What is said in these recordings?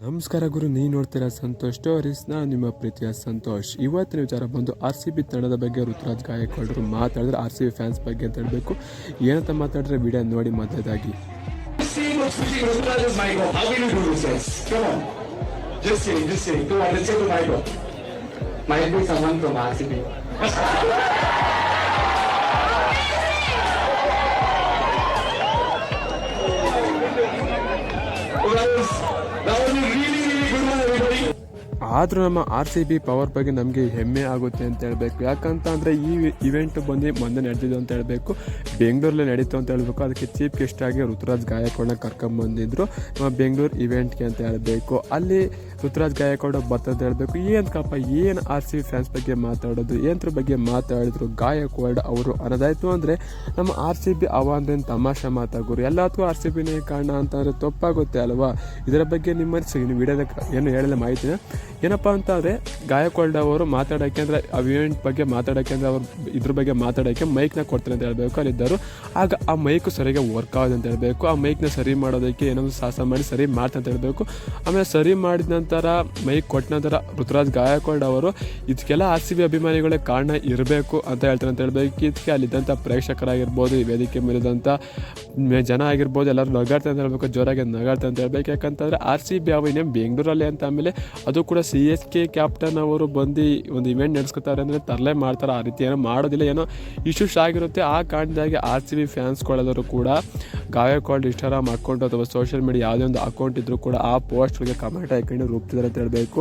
ನಮಸ್ಕಾರ ಗುರು ನೀ ನೋಡ್ತೀರಾ ಸಂತೋಷ್ ಸ್ಟೋರೀಸ್ ನಾ ನಿಮ್ಮ ಪ್ರೀತಿಯ ಸಂತೋಷ್. ಇವತ್ತಿನ ವಿಚಾರ ಬಂದು ಆರ್ ಸಿ ಬಿ ತಂಡದ ಬಗ್ಗೆ ಋತುರಾಜ್ ಗಾಯಕೊಳ್ಳರು ಮಾತಾಡಿದ್ರೆ ಆರ್ ಸಿ ಬಿ ಫ್ಯಾನ್ಸ್ ಬಗ್ಗೆ ಅಂತ ಹೇಳಬೇಕು. ಏನಂತ ಮಾತಾಡಿದ್ರೆ ವಿಡಿಯೋ ನೋಡಿ ಮಧ್ಯದಾಗಿ that was a really, really good one, everybody. ಆದರೂ ನಮ್ಮ ಆರ್ ಸಿ ಬಿ ಪವರ್ ಬಗ್ಗೆ ನಮಗೆ ಹೆಮ್ಮೆ ಆಗುತ್ತೆ ಅಂತ ಹೇಳಬೇಕು. ಯಾಕಂತ ಅಂದರೆ ಈ ಇವೆಂಟ್ ಬಂದು ಮೊನ್ನೆ ನಡೆದಿದ್ದು ಅಂತ ಹೇಳಬೇಕು. ಬೆಂಗಳೂರಲ್ಲಿ ನಡೀತು ಅಂತ ಹೇಳಬೇಕು. ಅದಕ್ಕೆ ಚೀಫ್ ಗೆಸ್ಟ್ ಆಗಿ ಋತುರಾಜ್ ಗಾಯಕ್ವಾಡನ್ನ ಕರ್ಕೊಂಬಂದಿದ್ರು ನಮ್ಮ ಬೆಂಗಳೂರು ಇವೆಂಟ್ಗೆ ಅಂತ ಹೇಳಬೇಕು. ಅಲ್ಲಿ ಋತುರಾಜ್ ಗಾಯಕ್ವಾಡ ಬರ್ತಂತ ಹೇಳಬೇಕು. ಏನು ಕಪ್ಪ ಏನು ಆರ್ ಸಿ ಬಿ ಫ್ಯಾನ್ಸ್ ಬಗ್ಗೆ ಮಾತಾಡೋದು? ಏನತ್ರ ಬಗ್ಗೆ ಮಾತಾಡಿದ್ರು ಗಾಯಕ್ವಾಡ್ ಅವರು ಅನ್ನೋದಾಯ್ತು ಅಂದರೆ ನಮ್ಮ ಆರ್ ಸಿ ಬಿ ಅವ ತಮಾಷೆ ಮಾತಾಗೋರು ಎಲ್ಲದಕ್ಕೂ ಆರ್ ಸಿ ಬಿನೇ ಕಾರಣ ಅಂತಂದರೆ ತಪ್ಪಾಗುತ್ತೆ ಅಲ್ವಾ? ಇದರ ಬಗ್ಗೆ ನಿಮ್ಮ ವಿಡಿಯೋದ ಏನು ಹೇಳಲ್ಲ ಮಾಹಿತಿನ? ಏನಪ್ಪ ಅಂತಂದರೆ ಗಾಯಕ್ವಾಡ್ ಅವರು ಮಾತಾಡೋಕ್ಕೆ ಅಂದರೆ ಆ ಇವೆಂಟ್ ಬಗ್ಗೆ ಮಾತಾಡೋಕ್ಕೆ ಅಂದರೆ ಅವ್ರು ಇದ್ರ ಬಗ್ಗೆ ಮಾತಾಡೋಕ್ಕೆ ಮೈಕ್ನ ಕೊಡ್ತಾರೆ ಅಂತ ಹೇಳಬೇಕು, ಅಲ್ಲಿದ್ದರು. ಆಗ ಆ ಮೈಕು ಸರಿಯಾಗಿ ವರ್ಕ್ ಆಗೋದು ಅಂತ ಹೇಳಬೇಕು, ಆ ಮೈಕ್ನ ಸರಿ ಮಾಡೋದಕ್ಕೆ ಏನೋ ಒಂದು ಸಾಹಸ ಮಾಡಿ ಸರಿ ಅಂತ ಹೇಳಬೇಕು. ಆಮೇಲೆ ಸರಿ ಮಾಡಿದ ನಂತರ ಮೈಕ್ ಕೊಟ್ಟ ನಂತರ ಋತುರಾಜ್ ಗಾಯಕ್ವಾಡ್ ಅವರು ಇದಕ್ಕೆಲ್ಲ ಆರ್ ಸಿ ಬಿ ಅಭಿಮಾನಿಗಳೇ ಕಾರಣ ಇರಬೇಕು ಅಂತ ಹೇಳ್ತಾರೆ ಅಂತ ಹೇಳಬೇಕು. ಇದಕ್ಕೆ ಅಲ್ಲಿದ್ದಂಥ ಪ್ರೇಕ್ಷಕರಾಗಿರ್ಬೋದು, ಈ ವೇದಿಕೆ ಮೇಲಿದಂಥ ಜನ ಆಗಿರ್ಬೋದು, ಎಲ್ಲರೂ ನಗಾಡ್ತಾರೆ ಅಂತ ಹೇಳ್ಬೇಕು, ಜೋರಾಗಿ ನಗಾಡ್ತಾರೆ ಅಂತ ಹೇಳ್ಬೇಕು. ಯಾಕಂತಂದರೆ ಆರ್ ಸಿ ಬಿ ಅವ ಇನ್ನೇನು ಬೆಂಗಳೂರಲ್ಲಿ ಅಂತ ಆಮೇಲೆ ಅದು ಕೂಡ ಸಿ ಎಸ್ ಕೆ ಕ್ಯಾಪ್ಟನ್ ಅವರು ಬಂದು ಒಂದು ಇವೆಂಟ್ ನಡೆಸ್ಕೊತಾರೆ ಅಂದರೆ ತರಲೆ ಮಾಡ್ತಾರೆ, ಆ ರೀತಿ ಏನೋ ಮಾಡೋದಿಲ್ಲ. ಏನೋ ಇಶ್ಯೂಸ್ ಆಗಿರುತ್ತೆ. ಆ ಕಾರಣದಾಗಿ ಆರ್ ಸಿ ಬಿ ಫ್ಯಾನ್ಸ್ಗಳೆಲ್ಲರೂ ಕೂಡ ಗಾಯಕ್ವಾಡ್ ಇನ್ಸ್ಟಾಗ್ರಾಮ್ ಅಕೌಂಟ್ ಅಥವಾ ಸೋಷಿಯಲ್ ಮೀಡಿಯಾ ಯಾವುದೇ ಒಂದು ಅಕೌಂಟ್ ಇದ್ದರೂ ಕೂಡ ಆ ಪೋಸ್ಟ್ಗಳಿಗೆ ಕಮೆಂಟ್ ಹಾಕೊಂಡು ರೂಪ್ತಿದ್ದಾರೆ ಅಂತ ಹೇಳಬೇಕು.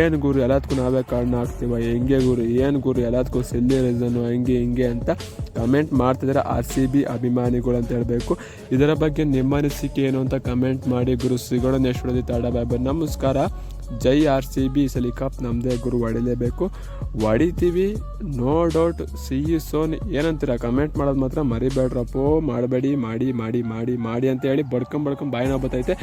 ಏನು ಗುರು? ಎಲ್ಲದಕ್ಕೂ ನಾವೇ ಕಾರಣ ಆಗ್ತೀವ? ಹೆಂಗೆ ಗುರು? ಏನು ಗುರು? ಎಲ್ಲದಕ್ಕೂ ಸಿಲ್ಲಿ ರೀಸನ್ನು ಹಂಗೆ ಹಿಂಗೆ ಅಂತ ಕಮೆಂಟ್ ಮಾಡ್ತಿದ್ದಾರೆ ಆರ್ ಸಿ ಬಿ ಅಭಿಮಾನಿಗಳು ಅಂತ ಹೇಳಬೇಕು. ಇದರ ಬಗ್ಗೆ ನಿಮ್ಮ ಅನಿಸಿಕೆ ಏನು ಅಂತ ಕಮೆಂಟ್ ಮಾಡಿ. ಗುರು ಸಿಗೋಣ ನೆಕ್ಸ್ಟ್ ತಾಡ ಬಾಯ್. ನಮಸ್ಕಾರ. ಜೈ ಆರ್ ಸಿ ಬಿ ಸಲಿ ಕಪ್ ನಮ್ಮದೇ ಗುರು ಹೊಡಿಲೇಬೇಕು ಹೊಡಿತೀವಿ no doubt C U soon ಏನಂತೀರ ಕಮೆಂಟ್ ಮಾಡೋದು ಮಾತ್ರ ಮರಿಬೇಡ್ರಪ್ಪೋ, ಮಾಡಬೇಡಿ, ಮಾಡಿ ಮಾಡಿ ಮಾಡಿ ಮಾಡಿ ಅಂತ ಹೇಳಿ ಬಡ್ಕೊಂಡ್ ಬಡ್ಕೊಂಡ್ ಬಾಯಿನ ಬತ್ತೈತೆ